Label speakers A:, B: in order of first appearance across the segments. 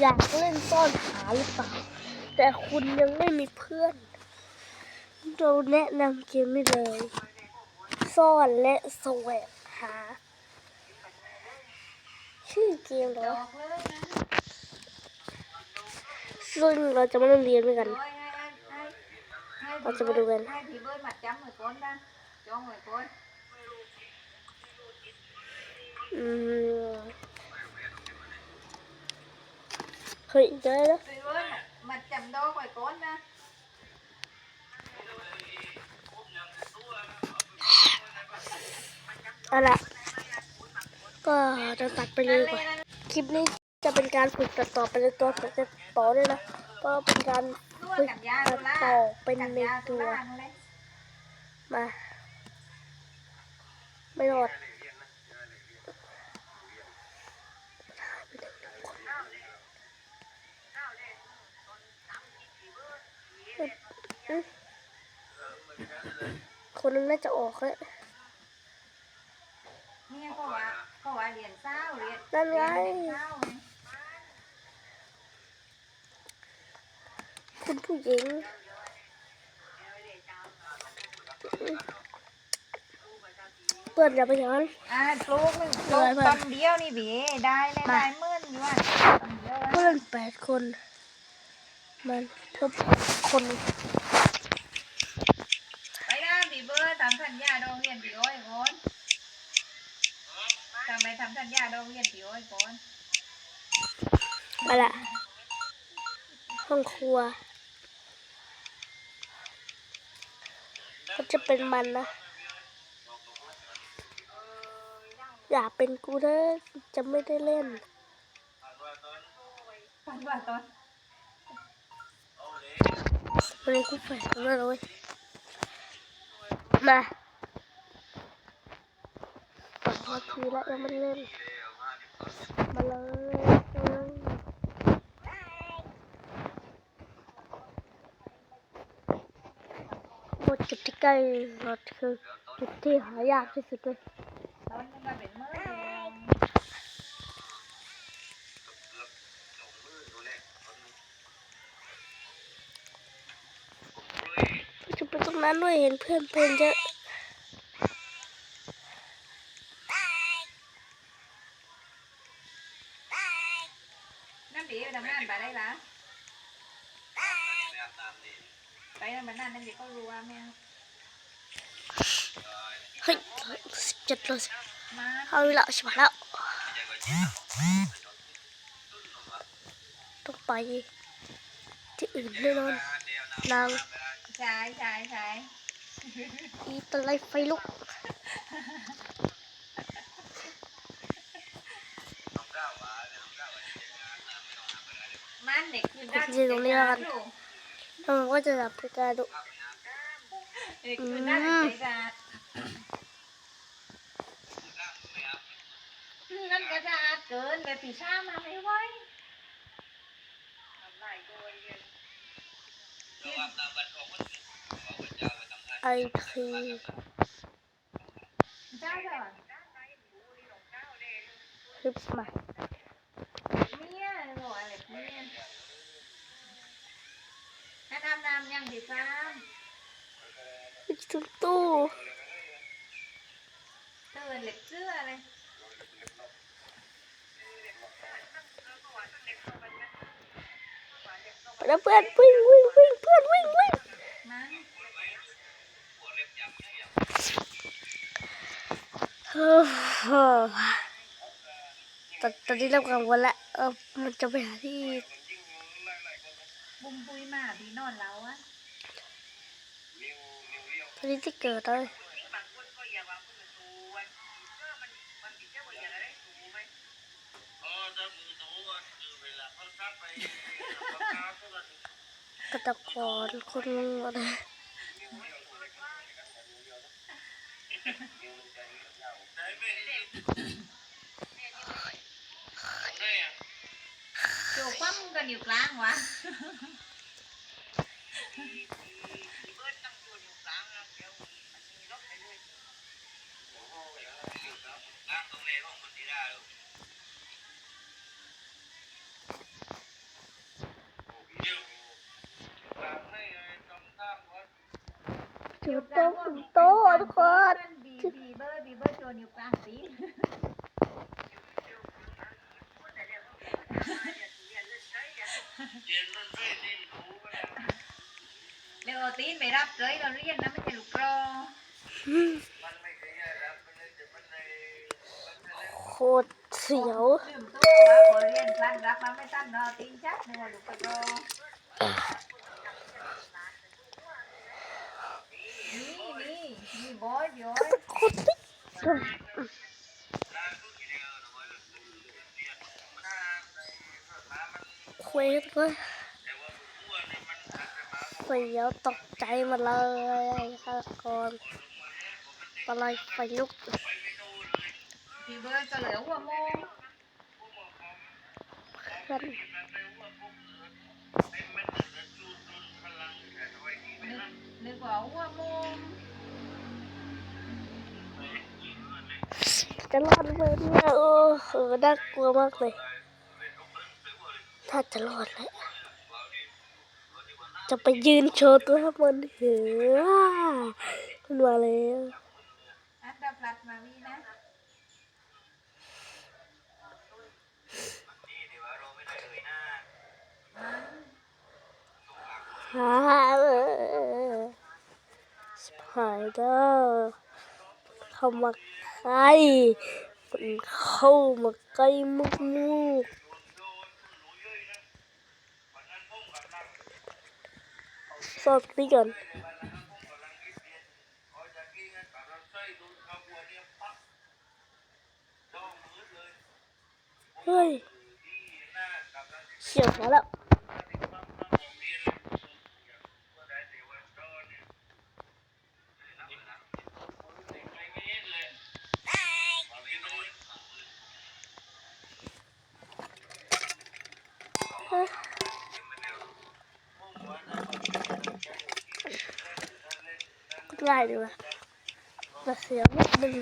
A: อยากเล่นซ่อนหาหรือเปล่า แต่คุณยังไม่มีเพื่อน เราแนะนำเกมนี้เลย ซ่อนและแสวงหา ชื่อเกมเหรอซึ่งเราจะมาเริ่มเรียนด้วยกัน เราจะมาดูกัน
B: อื้องไว้ก่อน
A: อืม เฮ้ยเจอแล้ว
B: พี่เบิร์ดมัดจำดอกไว้ก่อนนะ
A: เอาละก็จะตัดไปเลยกว่าคลิปนี้จะเป็นการฝึกตัดต่อไปในตัวของจะต่อด้วยนะก็เป็นการฝึกตัดต่อเป็นใน
B: ตั
A: วมาไม่รอด คนนึงน่าจะออกแล้ว
B: เนี่ยเพราะว่าเพราะว่าเรียนเศร้าเรียน
A: นั่นไง
B: เรียนเศร้าไง
A: คุณผู้หญิงเปิดอย่าไปอย่างนั้น
B: อ่าปลูกหนึ่งปลูกตอนเดียวนี่บีได้เลย
A: มา
B: ได้หมื่นอยู่อะตอนเดียวอะ
A: เพื่อนแปดคน มันเพิ่มคน
B: ไปนะ บีเบิร์ดทำสัญญาดองเรียนปีโอ้ยก่อนทำไมทำสัญญาดองเรียนปีโอ้ยก่อน
A: มาละห้องครัว ก็จะเป็นมันนะ อย่าเป็นกูเด้อจะไม่ได้เล่น
B: ปันว่าตอน
A: วันนี้กูแฝงมาเลย มาสองนาทีแล้วยังไม่ได้เล่น มาเลยบทจุดที่ใกล้รถคือจุดที่หายากที่สุดเลย
B: ตอนนี้มาเป็นเมื่อเดือน
A: จะไปตรง นั้นด้วยเห็นเพื่อนเพื่อนเยอะ
B: นั่นบีไปทำงานไปได้ละไปทำงานนั่นบีก็รู้ว่าแม่
A: เฮ้ยสิบเจ็ดเลย
B: มา
A: เอาเวลาใช่ไหมแล้วต้องไปที่อื่นแน่นอนนาง
B: ใช่ใช่ใช่
A: อีตะไลไฟลุก
B: มันเด็กคือด้าน
A: แล้วมันก็จะดับไปกระดูก
B: เด็กคือด้านเด็กอะนั่นก็จะอาเกินเลยปีช้ามาไม่ไหว
A: ไอที
B: เจ้าเหรอ
A: คลิ ปใหม่
B: เมียหน่อยเล็กเมียให้ทำน้ำยังดีซ้
A: ไปถึงตู้
B: ตื่นเล็กเสื้อเลย
A: เพื่อนวิ่งวิ่งวิ่งเพื่อนวิ่งวิ่ง
B: มัน
A: เฮ้อ ตอนตอนนี้เริ่มกังวลละเออมันจะไปหาที่
B: บุ้มปุยมาพี่นอนเราอะ
A: ตอนนี้ที่เกิดเลยกระตะกอนคนงงอะไร
B: วะ
A: จุดโตจุดโตทุกคน
B: บีบีเบอร์บีเบอร์โชว์นิ้กลางสี นเร็วเอาตีนไปรับเลยเราเรียนนะไม่ใช่ลูกกรอ
A: โคตรเสียว
B: ลืมตัวว่าขอเรียนสั้นรับมาไม่สั้นเราเอาตีนชักเนื้อลูกกรอนี่นี่นี่บอยบอย
A: คตรติ๊กเควสเลยเสียวตกใจมาเลยฆาตกรอะไรไฟลุก
B: บีเบอร์ก็เหลือหัวโมง
A: กัน
B: นึกนึกว่าหัวโมง
A: จะรอดไหมเนี่ยเออเออน่ากลัวมากเลย ถ้าจะรอดแหละจะไปยืนโชว์ตัวมันเหือมันมาแล้ว
B: อันดับลัดมาวีนะ
A: ฮ่าสไปเดอร์เข้ามาใกล้มันเข้ามาใกล้มุกมุกส อบนี่ก่อน เฮ้ยเฉียบมาแล้วได้ดีว่ะแต่เสียนิดนึง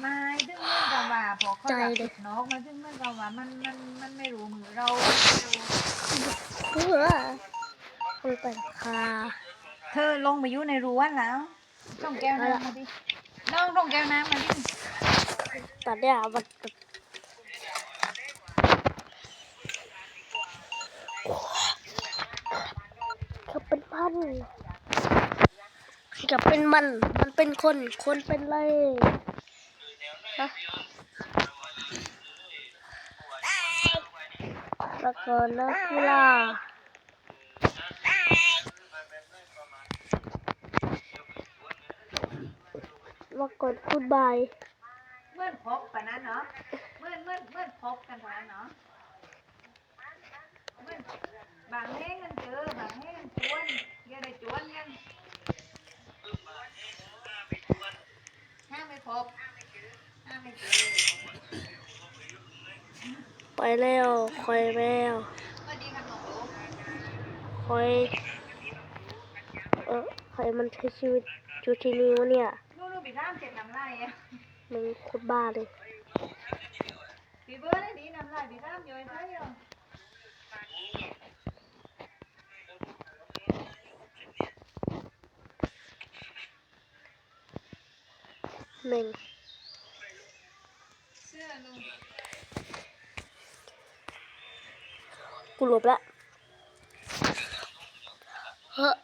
B: ไม่ถึงเมื่อกับว่าพอเขา
A: ใจ
B: จับ
A: เลย
B: ติดนกมาถึงเมื่อกับว่ามันมันมันไม่รู้มือเราไม่รู้
A: เพื่อมันเป็นคา
B: เธอลงมาอยู่ในรั้วแล้วต้องแก้วน้ำมาดิน้องต้องแก้วน้ำมาดิ
A: ตอนเนี้ยมันแบบเขาเป็นพัน กับเป็นมัน มันเป็นคน คนเป็นไรฮะแล้วก็นักกีฬาว่ากดคุณบาย
B: เมื่อนพบปะนั้นเนาะเมื่อนเมื่อนเมื่อนพบกันปะนั้นเนาะเมื่อนบางแห้งกันเจอบางแห้งกันจวนอย่าได้จวนกัน ห้ามไม่พบห้ามไม่เจอ
A: ไปแล้วคอยแล้ว
B: สวัสดีครับหนู
A: คอยเออใครมันใช้ชีวิตอยู่ที่นี่วะเนี่ย
B: นู่นนู่นปีท่ามเจ็ดน้ำลายอะ
A: มันโคตรบ้าเลย
B: ปีเบอร์ได้ดีน้ำลายปีท่ามย้อยใช่ยัง
A: หนึ่งกูหลบละเฮ้อ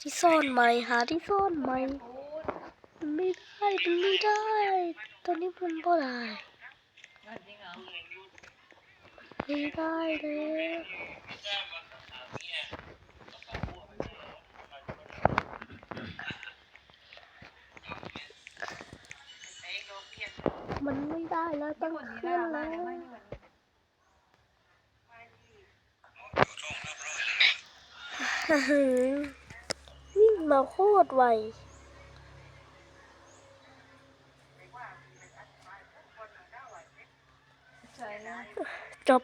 A: ที่ซ่อนใหมหาที่ซ่อนใหม ไม่ได้มันไม่ได้ ตอนนี้มันบ่ได้
B: จริงเหรอ
A: ไม่ได้เลยมันไม่ได้แล้วต้อง
B: วันนี้
A: ขึ้นแล้
B: ว
A: วิ่งมาโคตรไว
B: 找